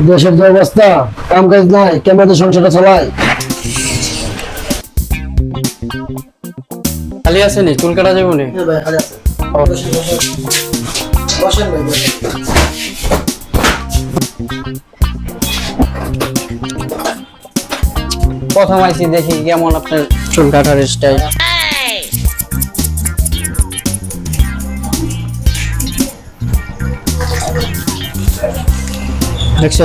দেশের যে অবস্থা কাম কাজ নাই কেমন সংসারটা চালাই খালি আছে নি? চুল কাটা যাব নি? বসেন প্রথম আইসি দেখি কেমন আপনার চুল কাটার স্টাইল দেখছ?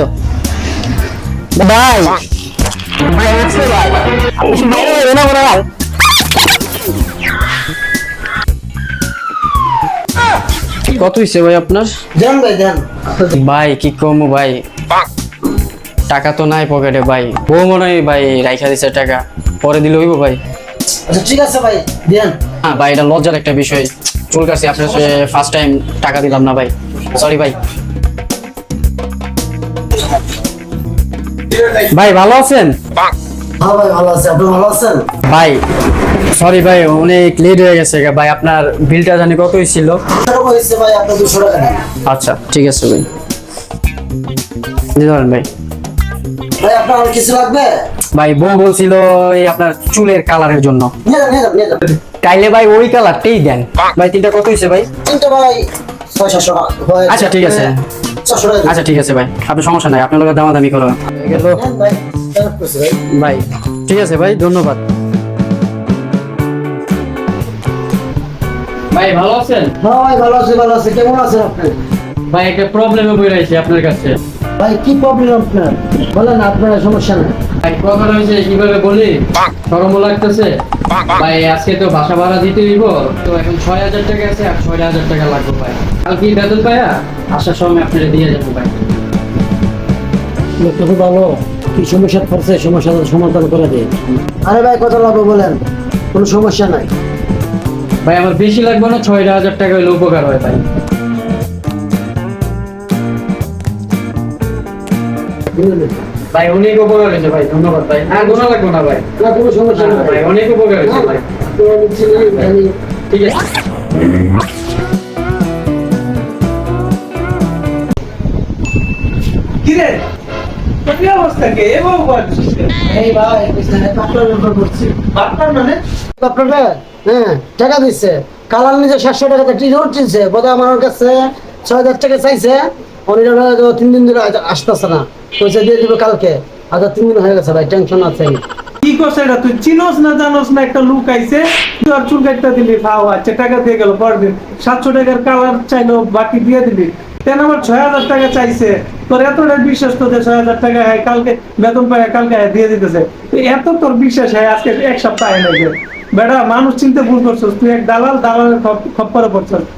ভাই। ভাই আছে ভাই ভাই এনে বড় ভাই কত হইছে ভাই আপনার? দেন ভাই দেন ভাই কি কমু ভাই? টাকা তো নাই পকেটে ভাই। বউ মনে হয় ভাই রাইখা দিছে টাকা। পরে দিলে হইব ভাই। আচ্ছা ঠিক আছে ভাই দেন। হ্যাঁ ভাই এটা লজ্জার একটা বিষয়। চুল কাছে আপনার ফার্স্ট টাইম টাকা দিলাম না ভাই। সরি ভাই। ভাই ভালো আছেন? হ্যাঁ ভাই ভালো আছে। আপনি ভালো আছেন? ভাই সরি ভাই অনেক লেট হয়ে গেছে ভাই আপনার বিলটা জানি কত হয়েছিল? ভাই আপনার দুশো টাকা। আচ্ছা ঠিক আছে ভাই। ধরেন ভাই। ভাই আপনার কিছু লাগবে? ভাই বউ বলছিল এই আপনার চুলের কালারের জন্য। তাইলে ভাই ওই কালারটাই দেন। ভাই তিনটা কত হয়েছে ভাই? তিনটা ভাই ছয় সাতশো আচ্ছা, ঠিক আছে। আচ্ছা ঠিক আছে ভাই। আপনার সমস্যা নাই আপনার দামাদামি করো করছি ভাই। ভাই ঠিক আছে ভাই ধন্যবাদ। ভাই ভালো আছেন? হ্যাঁ ভাই ভালো আছে ভালো আছে। কেমন আছেন আপনি? ভাই একটা প্রবলেমে বই রয়েছে আপনার কাছে। ভাই কি প্রবলেম আপনার? বলেন আপনার সমস্যা নেই। ভাই কথা হয়েছে কীভাবে বলি? গরমও লাগতেছে। ভাই আজকে তো বাসা ভাড়া দিতে দিব তো এখন ছয় হাজার টাকা আছে আর ছয় হাজার টাকা লাগবে ভাই। কালকে বেতন পায়া আসার সময় আপনারা দিয়ে যাব ভাই। লোকটা খুব ভালো। কি সমস্যা পড়ছে? সমস্যা সমাধান করে দিই আরে ভাই কত লাগবে বলেন? কোনো সমস্যা নাই। ভাই আমার বেশি লাগবে না ছয় হাজার টাকা হলে উপকার হয় ভাই। ভাই অনেক উপকার হয়েছে ভাই ধন্যবাদ ভাই। আর লাগবে না ভাই। না কোনো সমস্যা না, ভাই অনেক উপকার হয়েছে ভাই। কোনো ঠিক আছে। কিরে কি অবস্থা কে? এভাবে এই ভাই বুঝলেন, ব্যাপার করছি। পার্টনার মানে? হ্যাঁ টাকা দিচ্ছে। কালার নিজে সাতশো টাকাতে টি চিনছে বোধহয় আমার কাছে ছয় হাজার টাকা চাইছে। হলো তিন দিন ধরে আসতেছে না। পয়সা দিয়ে দিবে কালকে। আচ্ছা তিন দিন হয়ে গেছে ভাই টেনশন আছে। কি করছে এটা? তুই চিনোস না জানোস না? একটা লুক আইছে, তুই আর চুল কাটতে দিলি। ফাও আচ্ছা টাকা দিয়ে গেল পরের দিন। সাতশো টাকার কালার চাইলো বাকি দিয়ে দিলি। কেন আমার ছয় হাজার টাকা চাইছে। তোর এতটা বিশ্বাস তো যে ছয় হাজার টাকা হ্যাঁ কালকে বেতন পায়, কালকে হ্যাঁ দিয়ে দিতেছে। এত তোর বিশ্বাস হ্যাঁ আজকে এক সপ্তাহ আয় নাকি বেটা, মানুষ চিনতে ভুল করছিস। তুই এক দালাল, দালালের খপ- খপ্পরে পড়ছিস।